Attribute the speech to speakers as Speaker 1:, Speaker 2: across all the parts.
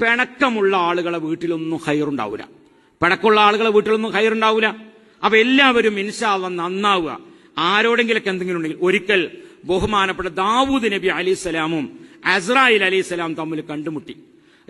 Speaker 1: പിണക്കമുള്ള ആളുകളെ വീട്ടിലൊന്നും ഹയറുണ്ടാവില്ല പിണക്കമുള്ള ആളുകളെ വീട്ടിലൊന്നും ഹയറുണ്ടാവില്ല അപ്പൊ എല്ലാവരും ഇൻഷാവ നന്നാവുക. ആരോടെങ്കിലൊക്കെ എന്തെങ്കിലും ഉണ്ടെങ്കിൽ ഒരിക്കൽ ബഹുമാനപ്പെട്ട ദാവൂദ് നബി അലിസ്സലാമും അസ്രായിൽ അലിസ്സലാം തമ്മിൽ കണ്ടുമുട്ടി.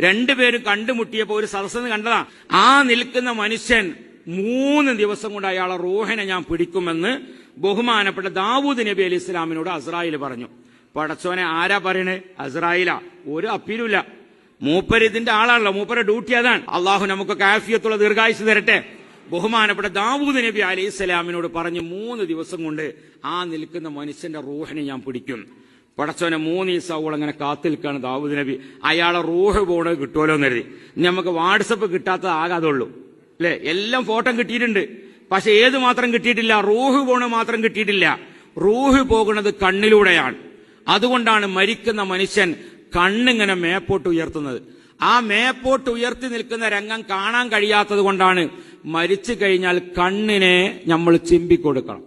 Speaker 1: രണ്ടുപേരും കണ്ടുമുട്ടിയപ്പോ ഒരു സദസ്സെന്ന് കണ്ടതാ. ആ നിൽക്കുന്ന മനുഷ്യൻ മൂന്ന് ദിവസം കൊണ്ട് അയാളെ റോഹനെ ഞാൻ പിടിക്കുമെന്ന് ബഹുമാനപ്പെട്ട ദാവൂദ് നബി അലി ഇസ്ലാമിനോട് അസ്രായിൽ പറഞ്ഞു. പടച്ചോനെ ആരാ പറയണേ? അസ്രായില. ഒരു അപ്പീലുമില്ല. മൂപ്പര് ഇതിന്റെ ആളാണല്ലോ. മൂപ്പരുടെ ഡ്യൂട്ടി അതാണ്. അള്ളാഹു നമുക്ക് കാഫിയത്തുള്ള ദീർഘായുസ് തരട്ടെ. ബഹുമാനപ്പെട്ട ദാവൂദ് നബി അലൈഹി സ്വലാമിനോട് പറഞ്ഞു മൂന്ന് ദിവസം കൊണ്ട് ആ നിൽക്കുന്ന മനുഷ്യന്റെ റൂഹിനെ ഞാൻ പിടിക്കും. പടച്ചോനെ മൂന്ന് ദിവസം അങ്ങനെ കാത്തു നിൽക്കുകയാണ് ദാവൂദ് നബി. അയാളെ റൂഹ് പോണത് കിട്ടുമല്ലോ എന്ന് കരുതി. ഇനി നമുക്ക് വാട്സപ്പ് കിട്ടാത്തത് ആകാതുള്ളൂ. അല്ലെ? എല്ലാം ഫോട്ടോ കിട്ടിയിട്ടുണ്ട്. പക്ഷെ ഏത് മാത്രം കിട്ടിയിട്ടില്ല? റൂഹ് പോണ മാത്രം കിട്ടിയിട്ടില്ല. റൂഹ് പോകുന്നത് കണ്ണിലൂടെയാണ്. അതുകൊണ്ടാണ് മരിക്കുന്ന മനുഷ്യൻ കണ്ണിങ്ങനെ മേപ്പോട്ട് ഉയർത്തുന്നത്. ആ മേപ്പോട്ട് ഉയർത്തി നിൽക്കുന്ന രംഗം കാണാൻ കഴിയാത്തത് കൊണ്ടാണ് മരിച്ചു കഴിഞ്ഞാൽ കണ്ണിനെ നമ്മൾ ചിമ്പിക്കൊടുക്കണം.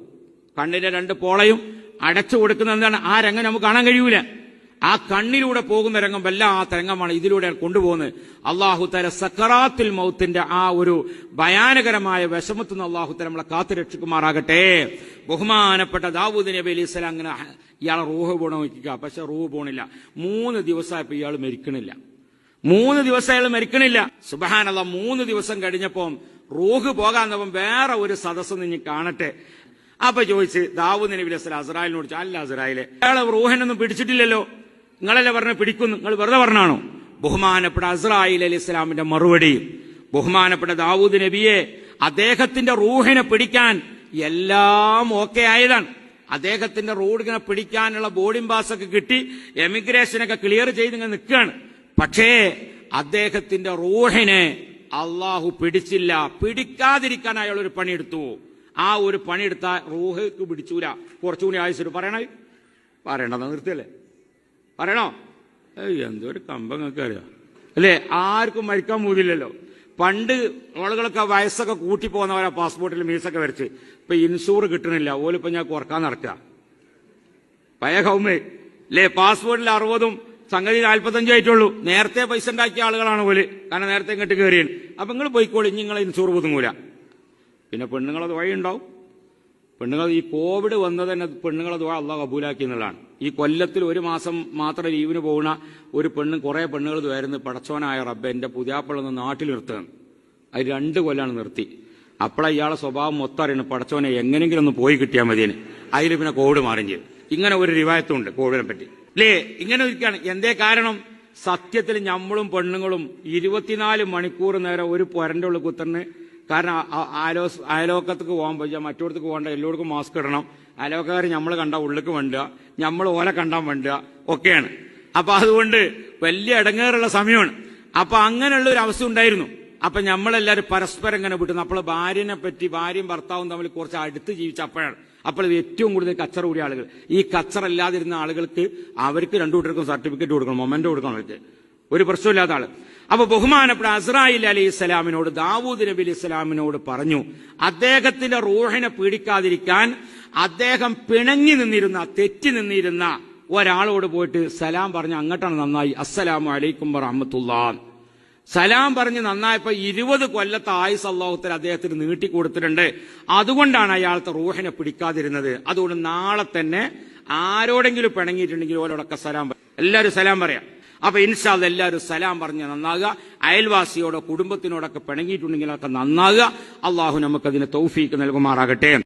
Speaker 1: കണ്ണിന്റെ രണ്ട് പോളയും അടച്ചു കൊടുക്കുന്ന എന്താണ് ആ രംഗം നമുക്ക് കാണാൻ കഴിയൂല. ആ കണ്ണിലൂടെ പോകുന്ന രംഗം വല്ലാത്ത രംഗമാണ് ഇതിലൂടെ കൊണ്ടുപോകുന്നത്. അള്ളാഹു തല സക്കറാത്തിൽ മൗത്തിന്റെ ആ ഒരു ഭയാനകരമായ വിഷമത്തിൽ നിന്ന് അള്ളാഹു തല നമ്മളെ കാത്തു രക്ഷിക്കുമാറാകട്ടെ. ബഹുമാനപ്പെട്ട ദാവൂദ് നബി അലൈഹി സ്വലാം അങ്ങനെ ഇയാളെ റൂഹ് പോണ പക്ഷെ റൂഹ് പോണില്ല. മൂന്ന് ദിവസമായപ്പോ ഇയാൾ മരിക്കണില്ല. മൂന്ന് ദിവസം അയാൾ മരിക്കണില്ല. സുബഹാനല്ല മൂന്ന് ദിവസം കഴിഞ്ഞപ്പോ റൂഹ് പോകാന്നപ്പം വേറെ ഒരു സദസ്സ് നിങ്ങൾ കാണട്ടെ. അപ്പൊ ചോദിച്ച് ദാവൂദ് നബി അലൈഹി സ്വലാം അസറായിലിനോട് ചോദിച്ചു, അല്ല അസറായിലെ അയാളെ റൂഹനൊന്നും പിടിച്ചിട്ടില്ലല്ലോ. നിങ്ങളല്ലേ പറഞ്ഞ പിടിക്കുന്നു? നിങ്ങൾ വെറുതെ പറഞ്ഞാണോ? ബഹുമാനപ്പെട്ട അസ്രായിൽ അലി ഇസ്ലാമിന്റെ മറുപടി ബഹുമാനപ്പെട്ട ദാവൂദ് നബിയെ അദ്ദേഹത്തിന്റെ റൂഹിനെ പിടിക്കാൻ എല്ലാം ഓക്കെ ആയതാണ്. അദ്ദേഹത്തിന്റെ റോഡിനെ പിടിക്കാനുള്ള ബോർഡിംഗ് പാസ് ഒക്കെ കിട്ടി എമിഗ്രേഷനൊക്കെ ക്ലിയർ ചെയ്ത് ഇങ്ങനെ നിൽക്കുകയാണ്. പക്ഷേ അദ്ദേഹത്തിന്റെ റൂഹിനെ അള്ളാഹു പിടിച്ചില്ല. പിടിക്കാതിരിക്കാൻ അയാൾ ഒരു പണിയെടുത്തു ആ ഒരു പണിയെടുത്ത റൂഹക്ക് പിടിച്ചൂല. കുറച്ചുകൂടി ആയുസ് പറയണേ? പറയണത് നിർത്തിയല്ലേ? പറയണോ? എന്തൊരു കമ്പങ്ങൾക്ക് അറിയാം? അല്ലേ ആർക്കും മരിക്കാൻ മൂവില്ലല്ലോ. പണ്ട് ആളുകളൊക്കെ വയസ്സൊക്കെ കൂട്ടി പോകുന്നവരാ പാസ്പോർട്ടിൽ മീസൊക്കെ വരച്ച്. ഇപ്പൊ ഇൻഷൂർ കിട്ടണില്ല. ഓലിപ്പോ ഞാൻ കുറയ്ക്കാൻ നടക്കുക പഴയ ഹൗമേ അല്ലേ പാസ്പോർട്ടിൽ അറുപതും സംഗതി നാൽപ്പത്തഞ്ചും ആയിട്ടുള്ളൂ. നേരത്തെ പൈസ ഉണ്ടാക്കിയ ആളുകളാണ് പോലെ കാരണം നേരത്തെ ഇങ്ങോട്ട് കയറിയാണ് അപ്പൊ നിങ്ങൾ പോയിക്കോളി ഇനി നിങ്ങളെ ഇൻഷൂർ പുതുങ്ങൂല. പിന്നെ പെണ്ണുങ്ങളത് വഴിയുണ്ടാവും. പെണ്ണുങ്ങൾ ഈ കോവിഡ് വന്നത് തന്നെ പെണ്ണുങ്ങളെ ദുവാ അള്ളാഹ് കബൂലാക്കി എന്നുള്ളതാണ്. ഈ കൊല്ലത്തിൽ ഒരു മാസം മാത്രം ലീവിന് പോകുന്ന ഒരു പെണ്ണ് കുറെ പെണ്ണുകൾ വരുന്നു പടച്ചോനായ റബ്ബ് എന്റെ പുതിയാപ്പിളന്ന് നാട്ടിൽ നിർത്തുകയാണ്. അത് രണ്ട് കൊല്ലാണ് നിർത്തി. അപ്പോഴാ ഇയാളെ സ്വഭാവം മൊത്തം അറിയണം. പടച്ചോനെ എങ്ങനെങ്കിലും ഒന്ന് പോയി കിട്ടിയാൽ മതിയെന്ന് അതിൽ പിന്നെ കോവിഡ് മാറും ചെയ്തു. ഇങ്ങനെ ഒരു റിവായത്തുണ്ട് കോവിഡിനെ പറ്റി. അല്ലേ ഇങ്ങനെ ഇരിക്കുകയാണ്. എന്തേ കാരണം? സത്യത്തിൽ നമ്മളും പെണ്ണുങ്ങളും ഇരുപത്തിനാല് മണിക്കൂർ നേരം ഒരു പൊരന്റെ ഉള്ളിൽ കുത്തറിന് കാരണം ആലോ അയലോക്കത്തേക്ക് പോകാൻ പറ്റുക മറ്റോടത്തേക്ക് പോകണ്ട എല്ലാവർക്കും മാസ്ക് ഇടണം. അയലോക്കാർ നമ്മൾ കണ്ട ഉള്ളിക്ക് വേണ്ടുക നമ്മൾ ഓലെ കണ്ടാൻ വേണ്ടുക ഒക്കെയാണ്. അപ്പൊ അതുകൊണ്ട് വലിയ ഇടങ്ങേറുള്ള സമയമാണ്. അപ്പൊ അങ്ങനെയുള്ള ഒരു അവസ്ഥ ഉണ്ടായിരുന്നു. അപ്പൊ നമ്മളെല്ലാവരും പരസ്പരം ഇങ്ങനെ വിട്ടുന്നു അപ്പോൾ ഭാര്യനെ പറ്റി ഭാര്യയും ഭർത്താവും തമ്മിൽ കുറച്ച് അടുത്ത് ജീവിച്ച അപ്പോഴാണ്. അപ്പോൾ ഏറ്റവും കൂടുതൽ കച്ചറ കൂടിയ ആളുകൾ. ഈ കച്ചറല്ലാതിരുന്ന ആളുകൾക്ക് അവർക്ക് രണ്ടു കൂട്ടർക്കും സർട്ടിഫിക്കറ്റ് കൊടുക്കണം മൊമെന്റ് കൊടുക്കണം അവർക്ക്. ഒരു പ്രശ്നമില്ലാത്ത ആൾ. അപ്പൊ ബഹുമാനപ്പെട്ട അസ്രായിൽ അലി ഇസ്ലാമിനോട് ദാവൂദ് നബി അലി ഇസ്ലാമിനോട് പറഞ്ഞു അദ്ദേഹത്തിന്റെ റൂഹിനെ പീഡിക്കാതിരിക്കാൻ അദ്ദേഹം പിണങ്ങി നിന്നിരുന്ന തെറ്റി നിന്നിരുന്ന ഒരാളോട് പോയിട്ട് സലാം പറഞ്ഞ് അങ്ങോട്ടാണ് നന്നായി. അസ്സലാമു അലൈക്കും വറഹമത്തുള്ള. സലാം പറഞ്ഞ് നന്നായപ്പോ ഇരുപത് കൊല്ലത്തെ ആയുസ് അള്ളാഹുത്തൽ അദ്ദേഹത്തിന് നീട്ടിക്കൊടുത്തിട്ടുണ്ട് അതുകൊണ്ടാണ് അയാളത്തെ റൂഹിനെ പിടിക്കാതിരുന്നത്. അതുകൊണ്ട് നാളെ തന്നെ ആരോടെങ്കിലും പിണങ്ങിയിട്ടുണ്ടെങ്കിൽ ഓരോടൊക്കെ സലാം എല്ലാവരും സലാം പറയാം. അപ്പൊ ഇൻഷാൽ എല്ലാവരും സലാം പറഞ്ഞ് നന്നാകുക. അയൽവാസിയോടോ കുടുംബത്തിനോടൊക്കെ പിണങ്ങിയിട്ടുണ്ടെങ്കിൽ അതൊക്കെ നന്നാകുക. അള്ളാഹു നമുക്കതിന് തൗഫീക്ക് നൽകുമാറാകട്ടെ.